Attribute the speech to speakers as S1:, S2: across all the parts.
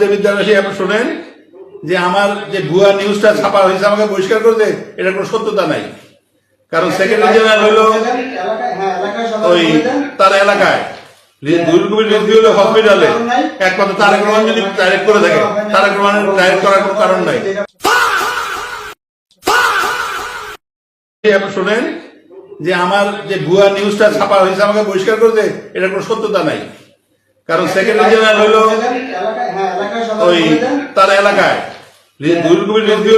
S1: জামাতে বিদ্যাবাসী আপনি শোনেন যে আমার যে ভুয়া নিউজটা ছাপা হয়েছে, আমাকে বহিষ্কার করতে এটা কোনো সত্যতা নাই। কারণ সেক্রেটারি জেনারেল হলো ওই তার এলাকায়। হসপিটালে একমাত্র তারেক রহমান যদি ডাইরেক্ট করে থাকে, তারেক রহমানের ডাইরেক্ট করার কোনো কারণ নাই। আপনি শোনেন যে আমার যে ভুয়া নিউজটা ছাপা হয়েছে, আমাকে বহিষ্কার করতে এটা কোনো সত্যতা নাই। কারণ সেক্রেটারি জেনারেল হলো ওই। তার এলাকায়।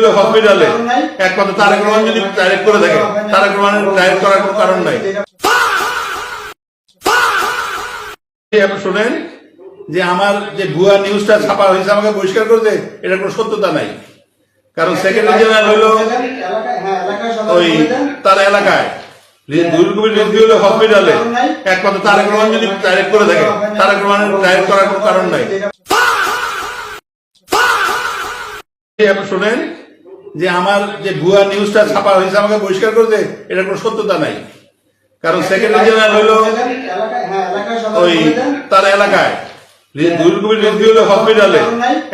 S1: হসপিটালে একমাত্র তারেক রহমান যদি ডাইরেক্ট করে থাকে, তারেক রহমানের ডাইরেক্ট করার কারণ আপনি যে আমার যে নিউজটা ছাপা হয়েছে, আমাকে বহিষ্কার করতে কোনো সত্যতা নাই। কারণ হলো ওই এলাকায়। হসপিটালে তারেক রহমান করে করার কোনো কারণ নাই আপনি শোনেন যে আমার যে ভুয়া নিউজটা ছাপা হয়েছে আমাকে বহিষ্কার করতে এটা কোনো সত্যতা নাই। কারণ সেক্রেটারি জেনারেল হলো ওই তার এলাকায়। হসপিটালে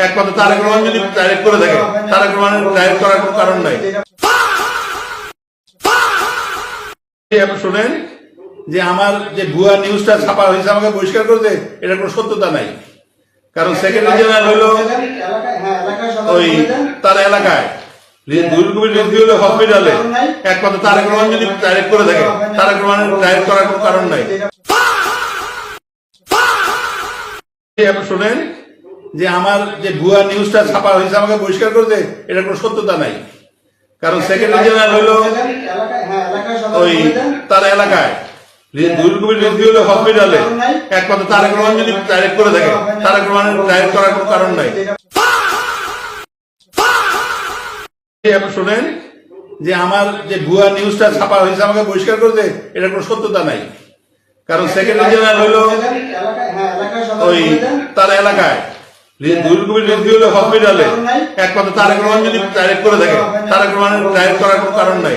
S1: একমাত্র তারেক রহমান যদি ডাইরেক্ট করে থাকে তারেক রহমানের ডাইরেক্ট করার কোনো কারণ নাই। আপনি শোনেন যে আমার যে ভুয়া নিউজটা ছাপা হয়েছে আমাকে বহিষ্কার করতে এটা কোনো সত্যতা নাই। কারণ সেক্রেটারি জেনারেল হলো ওই। তার এলাকায়। হসপিটালে একমাত্র তারেক রহমান যদি ডাইরেক্ট করে থাকে তারেক রহমানের ডাইরেক্ট করার কোনো কারণ নাই। আপনি শোনেন যে আমার যে ভুয়া নিউজটা ছাপা হয়েছে আমাকে বহিষ্কার করতে এটা কোনো সত্যতা নাই। কারণ সেক্রেটারি জেনারেল হলো
S2: হ্যাঁ
S1: ওই তার এলাকায়। তারেক রহমান যদি ডাইরেক্ট করে থাকে তারেক রহমানের ডাইরেক্ট করার কোনো কারণ নাই। শোনেন যে আমার যে ভুয়া নিউজটা ছাপা হয়েছে আমাকে বহিষ্কার করতে এটা কোনো সত্যতা নাই। কারণ সেক্রেটারি জেনারেল হলো
S2: হ্যাঁ
S1: ওই তার এলাকায়। হসপিটালে একমাত্র তারেক রহমান যদি ডাইরেক্ট করে থাকে তারেক রহমানের ডাইরেক্ট করার কোনো কারণ নাই।